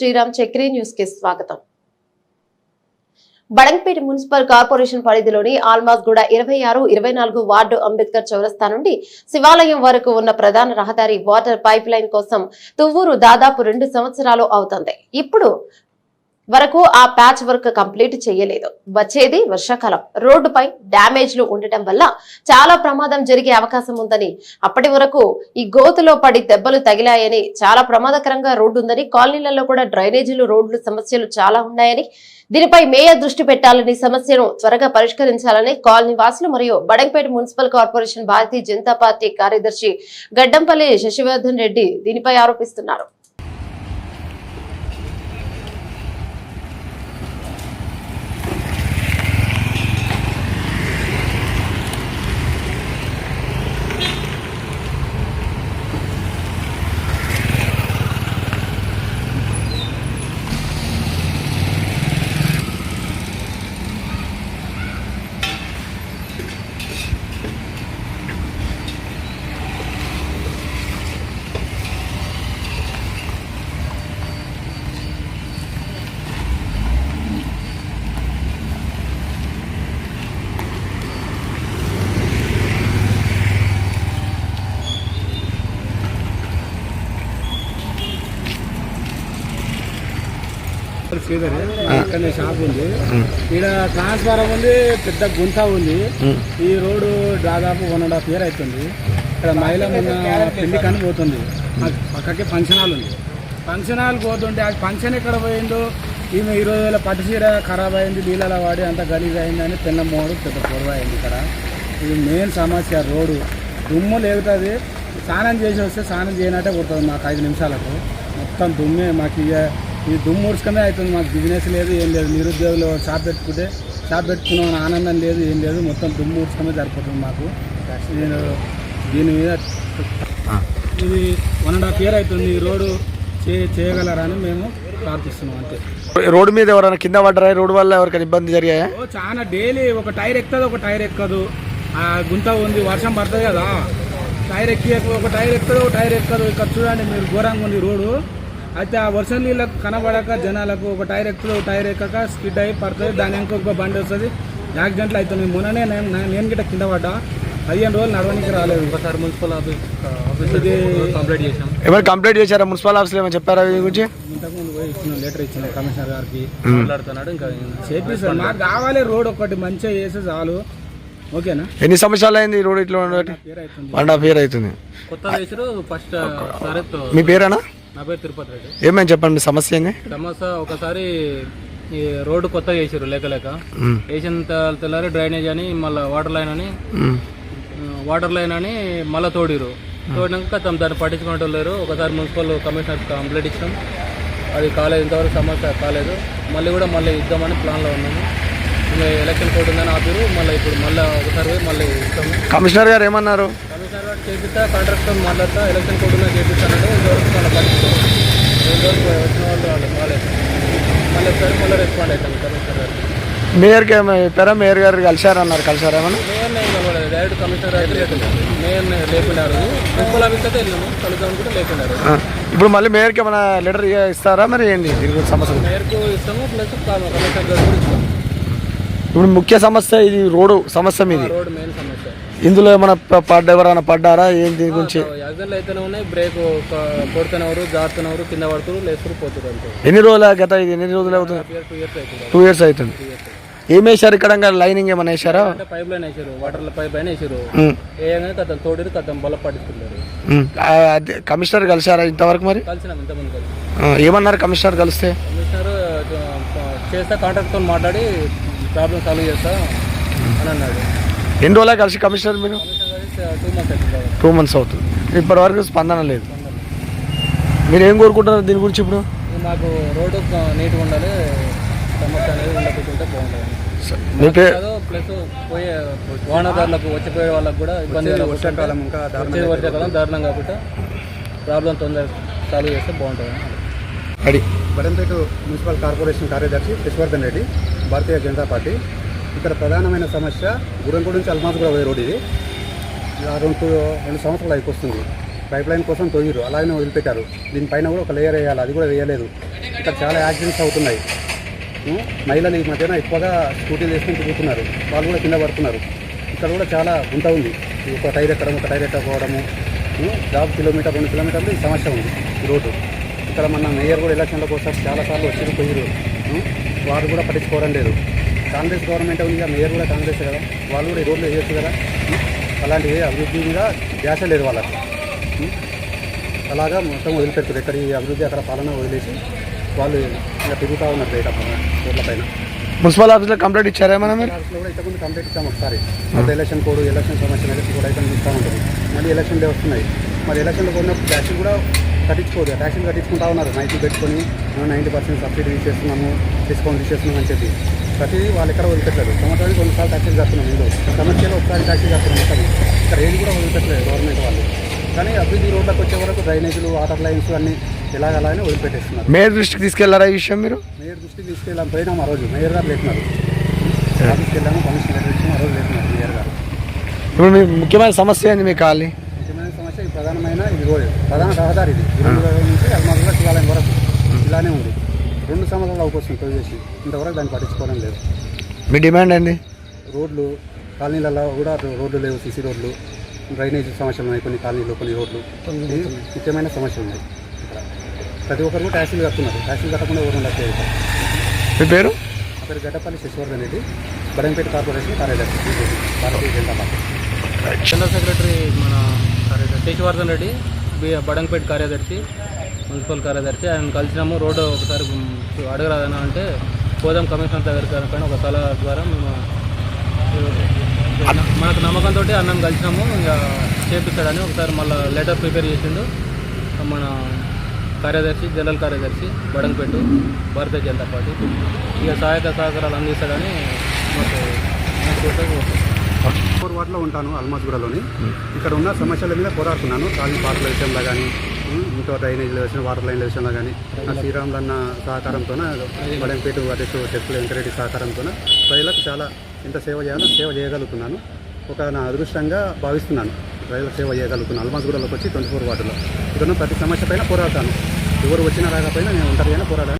శ్రీరామ్ చక్రి న్యూస్కి స్వాగతం. Badangpet municipal corporation పరిధిలోని ఆల్మాస్ గూడ ఇరవై ఆరు ఇరవై నాలుగు వార్డు అంబేద్కర్ చౌరస్తా నుండి శివాలయం వరకు ఉన్న ప్రధాన రహదారి వాటర్ పైప్ లైన్ కోసం తువ్వూరు దాదాపు రెండు సంవత్సరాలు అవుతుంది. ఇప్పుడు వరకు ఆ ప్యాచ్ వర్క్ కంప్లీట్ చేయలేదు. వచ్చేది వర్షాకాలం. రోడ్డుపై డ్యామేజ్లు ఉండటం వల్ల చాలా ప్రమాదం జరిగే అవకాశం ఉందని అప్పటి వరకు ఈ గోతులో పడి దెబ్బలు తగిలాయని చాలా ప్రమాదకరంగా రోడ్డు ఉందని కాలనీలలో కూడా డ్రైనేజీలు రోడ్లు సమస్యలు చాలా ఉన్నాయని దీనిపై మేయర్ దృష్టి పెట్టాలని సమస్యను త్వరగా పరిష్కరించాలని కాలనీ వాసులు మరియు Badampet municipal corporation Bharatiya Janata party కార్యదర్శి గడ్డంపల్లి శశివర్ధన్ రెడ్డి దీనిపై ఆరోపిస్తున్నారు. శ్రీధర్ ఇక్కడ షాప్ ఉంది. ఇక్కడ ట్రాన్స్ఫారం ఉంది పెద్ద గుంత ఉంది. ఈ రోడ్డు దాదాపు వన్ అండ్ హాఫ్ ఇయర్ అవుతుంది. ఇక్కడ మహిళ పెళ్ళి కని పోతుంది. పక్కకి ఫంక్షన్ హాల్ ఉంది. ఫంక్షన్ హాల్ పోతుంటే ఆ ఫంక్షన్ ఎక్కడ పోయిందో ఈమె ఇరవై వేల పట్టు చీర ఖరాబ్ అయింది నీళ్ళలో వాడి అంత గలీజ్ అయిందని పెన్న మోడు పెద్ద పొడవ అయింది ఇక్కడ. ఇది మెయిన్ సమస్య రోడ్డు. దుమ్ము లేగుతుంది. స్నానం చేసి వస్తే స్నానం చేయనట్టే కొడుతుంది మాకు ఐదు నిమిషాలకు. మొత్తం దుమ్మే మాకు ఇక ఈ దుమ్ము ఊడ్చుకునే అవుతుంది మాకు బిజినెస్ లేదు ఏం లేదు. నిరుద్యోగులు షాప్ పెట్టుకుంటే షాప్ పెట్టుకున్నాం ఆనందం లేదు ఏం లేదు. మొత్తం దుమ్ము ఊడ్చుకునే సరిపోతుంది మాకు. నేను దీని మీద ఇది వన్ అండ్ హాఫ్ ఇయర్ అవుతుంది ఈ రోడ్డు చే చేయగలరా అని మేము ప్రార్థిస్తున్నాం అంతే. రోడ్డు మీద ఎవరైనా కింద పడ్డారా? రోడ్డు వల్ల ఎవరికైనా ఇబ్బంది జరిగాయా? చాలా డైలీ ఒక టైర్ ఎక్కుతుంది ఒక టైర్ ఎక్కదు. ఆ గుంత ఉంది వర్షం పడుతుంది కదా. టైర్ ఎక్కి ఒక టైర్ ఎక్కుతుంది ఒక టైర్ ఎక్కదు. ఇక్కడ చూడండి మీరు ఘోరంగా ఉంది రోడ్డు. అయితే ఆ వర్షం నీళ్ళకు కనబడక జనాలకు ఒక టైర్ ఎక్కుతుంది ఒక టైర్ ఎక్కక స్కిడ్ అయి పడుతుంది దాని వెనక ఒక బండి వస్తుంది. యాక్సిడెంట్లు అవుతుంది మొన్ననే నేను నేను గిట్ట కింద పడ్డా. పదిహేను రోజులు నడవడానికి రాలేదు. ఒకసారి మున్సిపల్ ఆఫీస్ కంప్లీట్ చేసాం ఎవరు కంప్లైంట్ చేశారా? మున్సిపల్ ఆఫీస్లో ఏమైనా చెప్పారా దీని గురించి? ఇంతకుముందు పోయి ఇచ్చిన లెటర్ ఇచ్చిన కమిషనర్ గారికి. మాట్లాడుతున్నాడు ఇంకా చేపిస్తాడు మాకు కావాలి రోడ్ ఒకటి మంచిగా చేస్తే చాలు. ఓకేనా? ఎన్ని సంవత్సరాలు అయింది ఈ రోడ్ ఇట్లా ఉండబట్టి వన్ హాఫ్ ఇయర్ అవుతుంది. కొత్త వేసారు ఫస్ట్ సరత్ మీ పేరేనా? నా పేరు తిరుపతి రెడ్డి. ఏమైనా చెప్పండి సమస్య ఏంది? సమస్య ఒకసారి ఈ రోడ్డు కొత్తగా వేసారు లేక లేక. వేసిన తెల్లారి డ్రైనేజ్ అని మళ్ళీ వాటర్ లైన్ అని. వాటర్ లైన్ అని మళ్ళీ తోడిరు తోడినాక తమ దాన్ని పట్టించుకునే లేరు. ఒకసారి మున్సిపల్ కమిషనర్ కంప్లైంట్ ఇచ్చినాం. అది కాలేదు ఇంతవరకు సమస్య కాలేదు. మళ్ళీ కూడా మళ్ళీ ఇద్దామని ప్లాన్లో ఉన్నాము. ఇంకా ఎలక్షన్ కోడ్ ఉందని ఆపిరు మళ్ళీ ఇప్పుడు మళ్ళీ ఒకసారి మళ్ళీ ఇస్తాము. కమిషనర్ గారు ఏమన్నారు? చేపిస్తా కాంట్రాక్ట్తో మాట్లాడతా ఎలక్షన్ కోడ్ ఉన్న చేపిస్తానంటే ఇంతవరకు మళ్ళీ పట్టించుకోవాలి ఇంతవరకు వచ్చిన వాళ్ళు వాళ్ళు కాలేదు మళ్ళీ ఒకసారి మళ్ళీ రెస్పాండ్ అవుతాం కమిషనర్ గారు మేయర్కి ఏమైనా చెప్పారా మేయర్ గారు కలిశారన్నారు కలిశారా ఏమన్నా? మేయర్ నేను కలవలేదు. డైరెక్ట్ కమిషనర్ అయితే మేయర్ లేకున్నారు ప్రిన్సిపల్ ఆఫీస్ అయితే వెళ్ళాము. కలుద్దాం కూడా లేకున్నారు. ఇప్పుడు మళ్ళీ మేయర్కి ఏమైనా లెటర్ ఇస్తారా మరి ఏంది? దీని గురించి సమస్య మేయర్కు ఇస్తాము ప్లస్ కమిషనర్ గారు కూడా ఇస్తాము. ఇప్పుడు ముఖ్య సమస్య ఇది రోడ్డు సమస్య మీది. రోడ్ మెయిన్ సమస్య. ఇందులో ఏమైనా పడ్డ ఎవరైనా పడ్డారా? ఏంటి దీని గురించి? యాక్సిడెంట్లు అయితేనే ఉన్నాయి. బ్రేక్ కొడుతున్నవారు జారుతున్నవారు కింద పడుతున్నారు లేస్తారు పోతున్నారు ఎన్ని రోజుల గత ఇది? ఎన్ని రోజులు అవుతుంది? టూ ఇయర్స్ అవుతుంది. ఏం వేశారు ఇక్కడ ఇంకా లైనింగ్ ఏమైనా అంటే పైప్ లైన్ వేసారు వాటర్ పైప్ లైన్ వేసారు. వేయగానే కథం తోడిరు కథం బల పడుతున్నారు కమిషనర్ కలిశారా ఇంతవరకు మరి? కలిసినాం ఇంతమంది కలిసి ఏమన్నారు కమిషనర్ కలిస్తే? కమిషనర్ చేస్తా కాంట్రాక్ట్తో మాట్లాడి ప్రాబ్లం సాల్వ్ చేస్తా అని అన్నాడు. ఎన్ని రోజులు కలిసి కమిషనర్ మీరు? టూ మంత్స్ అవుతుంది టూ మంత్స్ అవుతుంది. ఇప్పటి వరకు స్పందన లేదు. మీరు ఏం కోరుకుంటున్నారు దీని గురించి ఇప్పుడు? మాకు రోడ్డు నీట్గా ఉండాలి సమస్య అనేది ఉండకుంటే బాగుంటుంది మీ పేరు కాదు ప్లస్ పోయే వాహనదారులకు వచ్చిపోయే వాళ్ళకు కూడా ఇబ్బంది వర్షాకాలం ఇంకా వచ్చే వర్షాకాలం దారుణం కాకుండా ప్రాబ్లం తొందర సాల్వ్ చేస్తే బాగుంటుంది. అడి బడంపేట మున్సిపల్ కార్పొరేషన్ కార్యదర్శి విశ్వర్ధన్ రెడ్డి. భారతీయ జనతా పార్టీ. ఇక్కడ ప్రధానమైన సమస్య గురంగూడ నుంచి అల్మాజ్గూడ పోయే రోడ్ ఇది. రెండు రెండు సంవత్సరాలు అయిపోతుంది పైప్ లైన్ కోసం తొయ్యరు అలాగే వదిలిపెట్టారు. దీనిపైన కూడా ఒక లేయర్ వేయాలి. అది కూడా వేయలేదు. ఇక్కడ చాలా యాక్సిడెంట్స్ అవుతున్నాయి. మహిళలు ఈ మధ్యన ఎక్కువగా స్కూటీలు వేసుకుని తిరుగుతున్నారు. వాళ్ళు కూడా కింద పడుతున్నారు. ఇక్కడ కూడా చాలా గుంట ఉంది. ఒక టైర్ ఎక్కడం ఒక టైర్ ఎక్కకపోవడము. ఉం? దాదాపు కిలోమీటర్ రెండు కిలోమీటర్లు ఈ సమస్య ఉంది. ఈ రోడ్డు. ఇక్కడ మన మేయర్ కూడా ఎలక్షన్ల కోసం చాలాసార్లు వచ్చి పోయారు వారు కూడా పట్టించుకోవడం లేదు. కాంగ్రెస్ గవర్నమెంట్ ఉంది కదా మేయర్ కూడా కాంగ్రెస్ కదా వాళ్ళు కూడా ఈ రోడ్లు వేయచ్చు కదా? అలాంటి అభివృద్ధి మీద ధ్యాస లేదు వాళ్ళకి? అలాగా మొత్తం వదిలిపెట్టారు ఎక్కడ ఈ అభివృద్ధి అక్కడ పాలన వదిలేసి వాళ్ళు ఇంకా తిరుగుతూ ఉన్నారు బయట రోడ్ల పైన. మున్సిపల్ ఆఫీస్లో కంప్లైంట్ ఇచ్చారా ఆఫీస్లో కూడా ఇంతకుముందు కంప్లీట్ ఇచ్చాము ఒకసారి. అయితే ఎలక్షన్ కోడ్ ఎలక్షన్ సమస్య ఎలక్షన్ కోడ్ అయితే ఇస్తూ ఉంటుంది మళ్ళీ ఎలక్షన్లే వస్తున్నాయి. మరి ఎలక్షన్లో కొన్నప్పుడు ట్యాక్సీలు కూడా కట్టించుకోదు ట్యాక్సీలు కట్టించుకుంటా ఉన్నారు. నైన్టీ పెట్టుకొని నైంటీ పర్సెంట్ సబ్సిడీ తీసేస్తున్నాము డిస్కౌంట్ తీసేస్తున్నాం అని చెప్పి. ప్రతిదీ వాళ్ళు ఎక్కడ వదిలిపెట్టలేదు. సంవత్సరానికి రెండుసార్లు ట్యాక్సీలు కడుతున్నాం ఇందులో. సమస్యలో ఒకసారి ట్యాక్సీ కడుతున్నాం మొత్తం. ఇక్కడ ఏది కూడా వదిలిపెట్టలేదు గవర్నమెంట్ వాళ్ళు. కానీ అభివృద్ధి రోడ్లకు వచ్చే వరకు డ్రైనేజీలు వాటర్ లైన్స్ అన్నీ ఎలాగలానే వదిలిపెట్టేస్తున్నారు. మేయర్ దృష్టికి తీసుకెళ్ళారా ఈ విషయం మీరు? మేయర్ దృష్టికి తీసుకెళ్ళాం. పోయినాం ఆ రోజు. మేయర్ గారు లేకున్నారు ఆఫీస్కి వెళ్ళాము కమిషనర్ ఆ రోజు లేకున్నారు మేయర్ గారు. ఇప్పుడు మీ ముఖ్యమైన సమస్య ఏంది మీ ఈ ప్రధానమైన ఇది రోడ్ ప్రధాన రహదారి ఇది. గురువుల నుంచి అల్మాదుల శివాలయం వరకు. ఇలానే ఉంది. రెండు సంవత్సరాలు అవకొస్తుంది పోయి చేసి ఇంతవరకు దాన్ని పట్టించుకోవడం లేదు. మీ డిమాండ్ ఏంది? రోడ్లు కాలనీలలో కూడా రోడ్లు లేవు సీసీ రోడ్లు డ్రైనేజ్ సమస్యలు ఉన్నాయి కొన్ని కాలనీలో కొన్ని రోడ్లు. ముఖ్యమైన సమస్యలు ఉన్నాయి. ఇక్కడ ప్రతి ఒక్కరు కూడా ట్యాక్సీలు కడుతున్నారు ట్యాక్సీలు కట్టకుండా ఎవరు ఉండట్లేదు. మీ పేరు? అతని గడ్డపల్లి శశివర్ధన్ రెడ్డి. బడంపేట కార్పొరేషన్ కార్యదర్శి Bharatiya Janata Party general secretary మన శశివర్ధన్ రెడ్డి బి- బడంపేట్ కార్యదర్శి మున్సిపల్ కార్యదర్శి. ఆయన కలిసినాము రోడ్డు ఒకసారి అడగరాదనా అంటే పోదాం కమిషనర్ దగ్గరికి కానీ ఒక సలహా ద్వారా మేము మనకు నమ్మకంతో అన్నం కలిసినాము. ఇంకా చేపిస్తాడని ఒకసారి మళ్ళీ లెటర్ ప్రిపేర్ చేసిండు. మన కార్యదర్శి జనరల్ కార్యదర్శి బడంపేట భారతీయ జనతా పార్టీ. ఇక సహాయక సహకారాలు అందిస్తాడని మాకు మాకు ఫోర్ వార్డులో ఉంటాను అల్మాజ్గూడలోని. ఇక్కడ ఉన్న సమస్యల మీద పోరాడుతున్నాను. కాలనీ పార్కుల విషయంలో కానీ ఇంకో డ్రైనేజ్ విషయం వాటర్ లైన్ల విషయంలో కానీ నా శ్రీరాములు అన్న సహకారంతో బడంపేట అధ్యక్షుడు చెప్పుల వెంకరెడ్డి సహకారంతో ప్రజలకు చాలా ఎంత సేవ చేయాలో సేవ చేయగలుగుతున్నాను. ఒక నా అదృష్టంగా భావిస్తున్నాను. ప్రజలకు సేవ చేయగలుగుతున్నాను. అల్మాజ్గూడలోకి వచ్చి ట్వంటీ ఫోర్ వార్డులో. ఇక్కడ ప్రతి సమస్య పైన పోరాడతాను. ఎవరు వచ్చినా రాకపోయినా నేను ఒంటరిగానే పోరాడాను.